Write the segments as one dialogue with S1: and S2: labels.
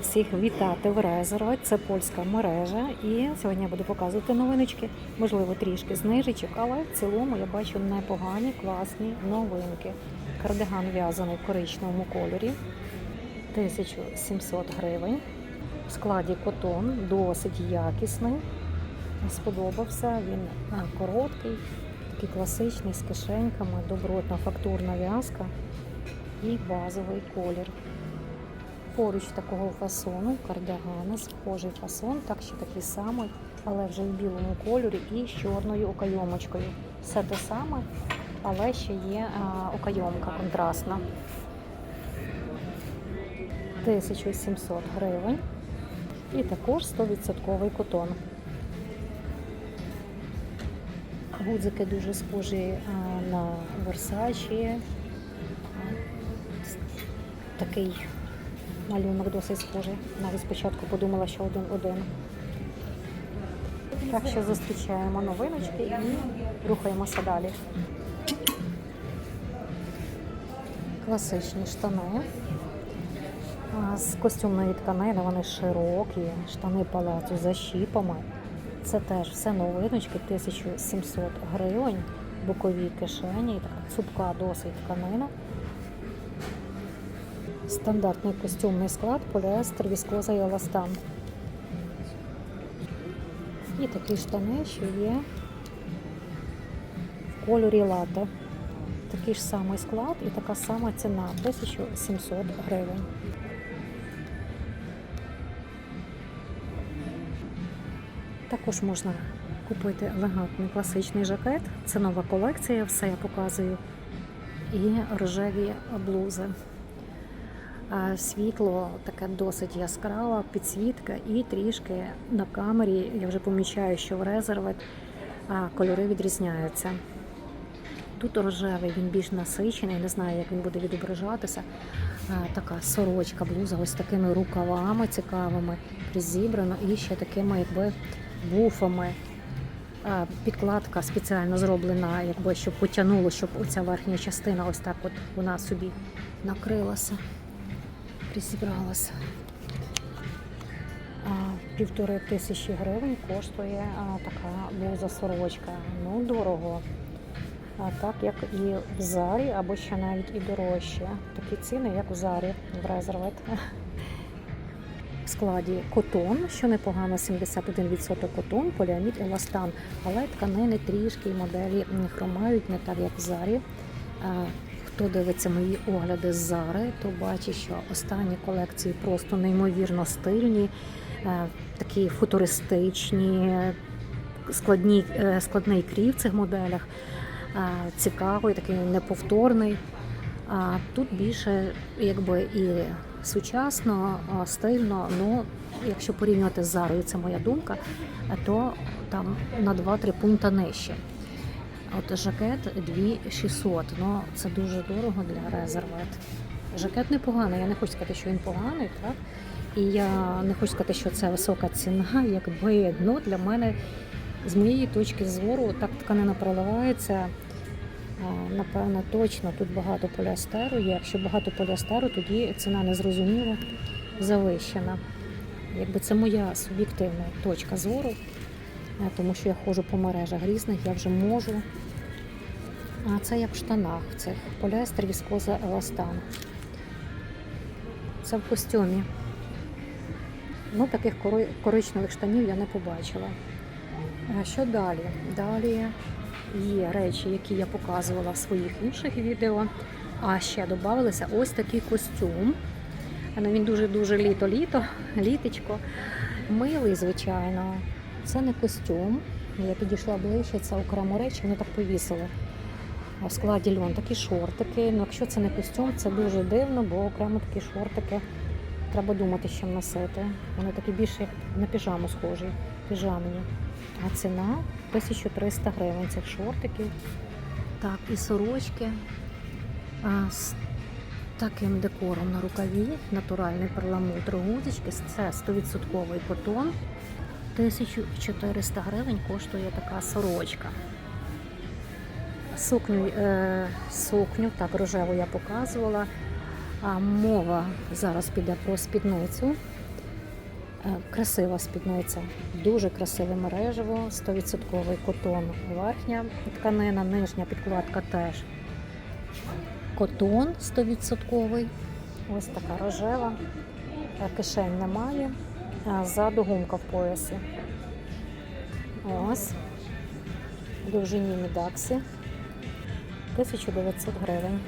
S1: Всіх вітати в Резерве. Це польська мережа. І сьогодні я буду показувати новиночки, можливо, трішки знижечок, але в цілому я бачу непогані, класні новинки. Кардиган в'язаний в коричневому кольорі 1700 гривень. В складі котон, досить якісний. Сподобався. Він короткий, такий класичний з кишеньками, добротна фактурна в'язка і базовий колір. Поруч такого фасону кардигана, схожий фасон, так ще такий самий, але вже в білому кольорі і з чорною окайомочкою. Все те саме, але ще є а, окайомка контрастна. 1700 гривень. І також 100% котон. Гудзики дуже схожі а, на Versace. Такий Малюнок досить схожий. Навіть спочатку подумала, що один-один. Так що зустрічаємо новиночки і рухаємося далі. Класичні штани. З костюмної тканини вони широкі, штани палацу за щіпами. Це теж все новиночки, 1700 гривень, бокові кишені, така цупка досить тканина. Стандартний костюмний склад, поліестер, віскоза і еластан. І такі штани, що є в кольорі лате. Такий ж самий склад і така сама ціна 1700 гривень. Також можна купити елегантний класичний жакет. Це нова колекція, все я показую. І рожеві блузи. Світло таке досить яскраве, підсвітка, і трішки на камері я вже помічаю, що в резервет кольори відрізняються. Тут рожевий, він більш насичений, не знаю, як він буде відображатися. Така сорочка, блуза ось такими рукавами цікавими, зібрано і ще такими якби буфами. Підкладка спеціально зроблена, якби щоб потягнуло, щоб оця верхня частина ось так от вона собі накрилася призібралася. Півтори тисячі гривень коштує така блуза сорочка. Ну, дорого. А так як і в зарі, або ще навіть і дорожче. Такі ціни, як в зарі, в резервет. В складі котон, що непогано, 71% котон, поліамід, еластан. Але тканини трішки і моделі хромають не так, як в зарі. Хто дивиться мої огляди з Зари, то бачить, що останні колекції просто неймовірно стильні, е, такі футуристичні, складні, е, складний крій в цих моделях, е, цікавий, такий неповторний. А тут більше якби і сучасно, стильно. Ну, якщо порівнювати з Зарою, це моя думка, то там на 2-3 пункти нижче. От жакет 2600, ну це дуже дорого для резервет. Жакет непоганий, я не хочу сказати, що він поганий, так? І я не хочу сказати, що це висока ціна, якби ну, для мене, з моєї точки зору, так тканина проливається. Напевно, точно тут багато поліастеру є. Якщо багато поліастеру, тоді ціна незрозуміла, завищена. Якби це моя суб'єктивна точка зору. Е, тому що я ходжу по мережах різних, я вже можу. А це як в штанах цих поліестер, віскоза, еластан. Це в костюмі. Ну, таких коричневих штанів я не побачила. А що далі? Далі є речі, які я показувала в своїх інших відео. А ще додавалися ось такий костюм. Ну, Він дуже-дуже літо-літо, літочко. Милий, звичайно. Це не костюм. Я підійшла ближче, це окремо речі, вони так повісили. В складі льон такі шортики. Ну, Якщо це не костюм, це дуже дивно, бо окремо такі шортики треба думати, з чим носити. Вони такі більше на піжаму схожі, піжамні. А ціна 1300 гривень цих шортиків. Так, і сорочки а, з таким декором на рукаві, натуральний перламутр, гудзички, це 100% котон. 1400 гривень коштує така сорочка. Сукню, е, сукню, так, рожеву я показувала. А мова зараз піде про спідницю. Е, Красива спідниця, дуже красиве мережево, 100% котон верхня тканина, нижня підкладка теж котон 100%. Ось така рожева, Е, кишень немає, а ззаду гумка в поясі. Ось. Довжині мідаксі. 1900 гривень.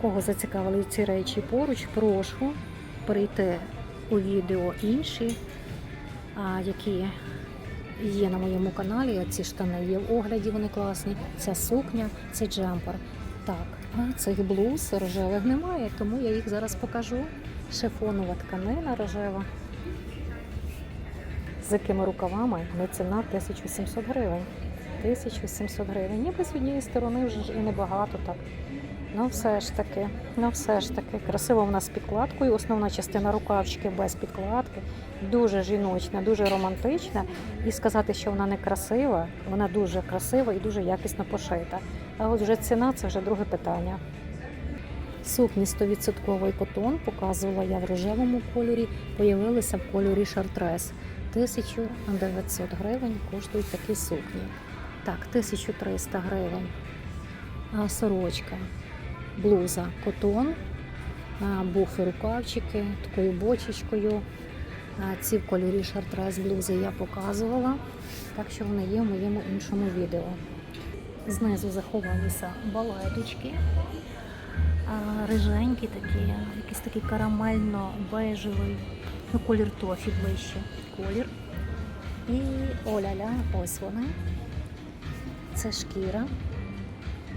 S1: Кого зацікавили ці речі поруч, прошу перейти у відео інші, які є на моєму каналі. Ці штани є в огляді, вони класні. Ця сукня, цей джемпер. Так, цих блуз рожевих немає, тому я їх зараз покажу. Шифонова тканина рожева. З якими рукавами ну, ціна 1700 гривень. 1700 гривень. Ніби з однієї сторони вже ж і небагато так. Ну все ж таки, ну все ж таки. Красиво вона з підкладкою. Основна частина рукавчики без підкладки. Дуже жіночна, дуже романтична. І сказати, що вона не красива, вона дуже красива і дуже якісно пошита. А от вже ціна це вже друге питання. Сукні 100% котон показувала я в рожевому кольорі, появилися в кольорі шартрес. 1900 гривень коштують такі сукні. Так, 1300 гривень. Сорочка, блуза, котон, буфи, рукавчики, такою бочечкою. Ці в кольорі шартрес блузи я показувала, так що вони є в моєму іншому відео. Знизу заховалися балеточки, риженькі такі, якийсь такий карамельно-бежевий, ну колір тофі ближче колір. І оля-ля, ось вони. Це шкіра.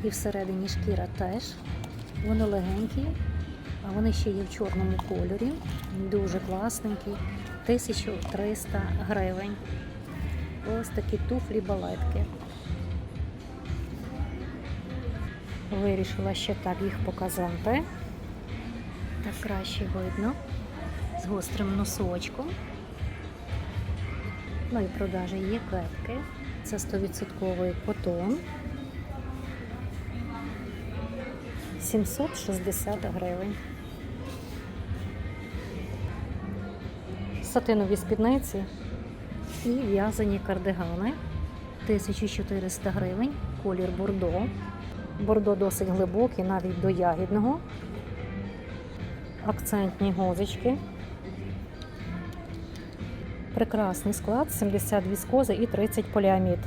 S1: І всередині шкіра теж. Вони легенькі, а вони ще є в чорному кольорі. Дуже класненькі. 1300 гривень. Ось такі туфлі Вирішила ще так їх показати. Так краще видно. З гострим носочком. Ну і продажі є кепки. Це 100% котон. 760 гривень. Сатинові спідниці і в'язані кардигани. 1400 гривень, колір бордо. Бордо досить глибокий, навіть до ягідного. Акцентні гозочки. Прекрасний склад, 70 віскози і 30 поліамід.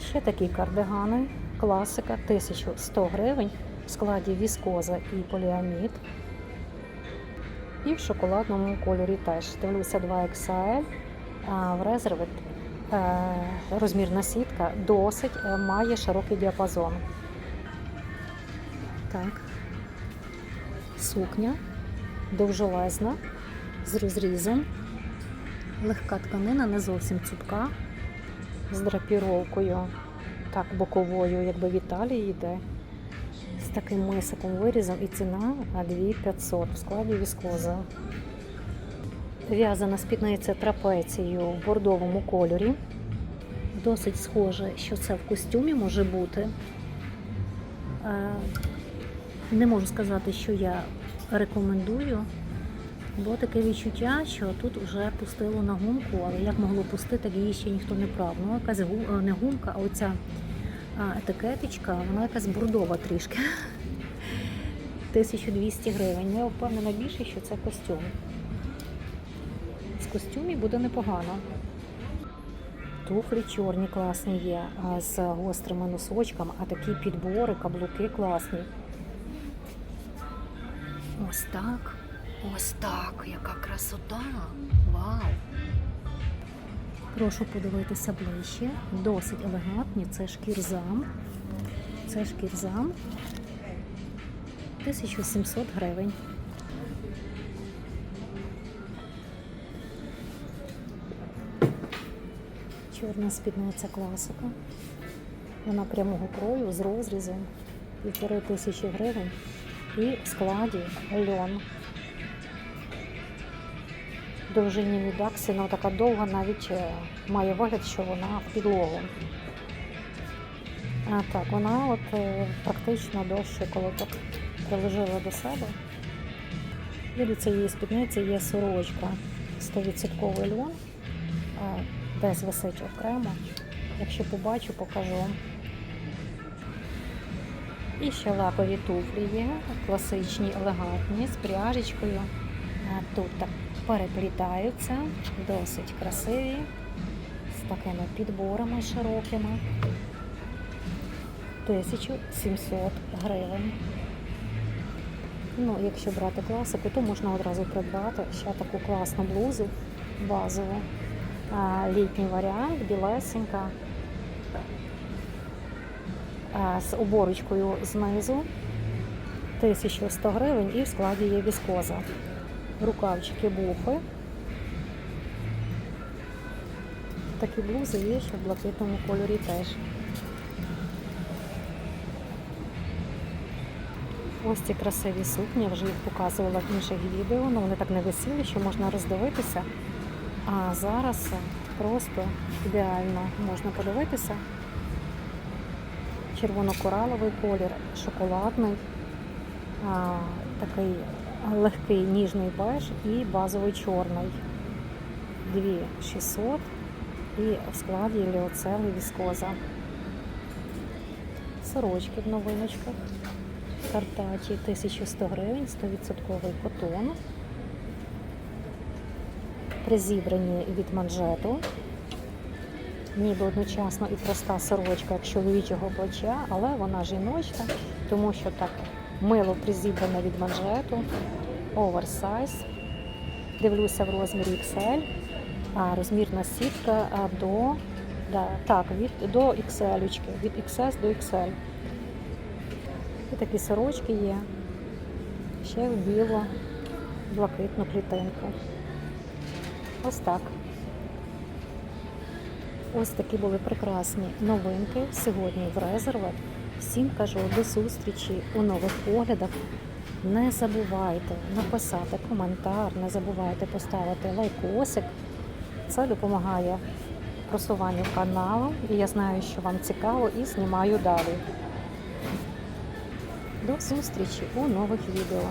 S1: Ще такі кардигани, класика, 1100 гривень в складі віскоза і поліамід. І в шоколадному кольорі теж. Дивлюся 2XL, в резерві е, розмірна сітка досить е, має широкий діапазон. Так, сукня довжелезна з розрізом. Легка тканина, не зовсім цупка, з драпіровкою, так, боковою, якби в Італії йде. З таким мисиком вирізом і ціна 2500 в складі віскоза. В'язана спідниця трапецією в бордовому кольорі. Досить схоже, що це в костюмі може бути. Не можу сказати, що я рекомендую. Бо таке відчуття, що тут вже пустило на гумку, але як могло пустити, так її ще ніхто не прав. Ну, якась е, не гумка, а оця етикеточка, вона якась бордова трішки. 1200 гривень. Я впевнена більше, що це костюм. З костюмів буде непогано. Туфлі чорні класні є, з гострими носочками, а такі підбори, каблуки класні. Ось так. Ось так, яка красота! Вау! Прошу подивитися ближче. Досить елегантні. Це шкірзам. Це шкірзам. 1700 гривень. Чорна спідниця класика. Вона прямого крою з розрізом. Півтори тисячі гривень. І в складі льон. довжині мідаксі, ну така довга, навіть е, має вигляд, що вона в підлогу. А, так, вона от е, практично довше, коли так приложила до себе. І до цієї спідниці є сорочка 100% льон, десь висить окремо. Якщо побачу, покажу. І ще лакові туфлі є, класичні, елегантні, з пряжечкою. Тут так переплітаються, досить красиві, з такими підборами широкими. 1700 гривень. Ну, якщо брати класику, то можна одразу придбати ще таку класну блузу базову. Літній варіант, білесенька, з оборочкою знизу 1100 гривень і в складі є віскоза. Рукавчики буфи. Такі блузи є ще в блакитному кольорі теж. Ось ці красиві сукні, я вже їх показувала в інших відео, але вони так не висіли, що можна роздивитися. А зараз просто ідеально можна подивитися. Червоно-кораловий колір, шоколадний, такий легкий ніжний беж і базовий чорний. 2600 і в складі ліоцели віскоза. Сорочки в новиночках. Картачі 1100 гривень, 100% котон. Призібрані від манжету. Ніби одночасно і проста сорочка чоловічого плеча, але вона жіночка, тому що так мило призібрана від манжету, оверсайз. Дивлюся в розмірі XL, а розмірна сітка до, да, так, від, до XL, від XS до XL. І такі сорочки є. Ще в білу, блакитну клітинку. Ось так. Ось такі були прекрасні новинки сьогодні в резервах. Всім кажу до зустрічі у нових оглядах. Не забувайте написати коментар, не забувайте поставити лайкосик. Це допомагає просуванню каналу. І я знаю, що вам цікаво, і знімаю далі. До зустрічі у нових відео.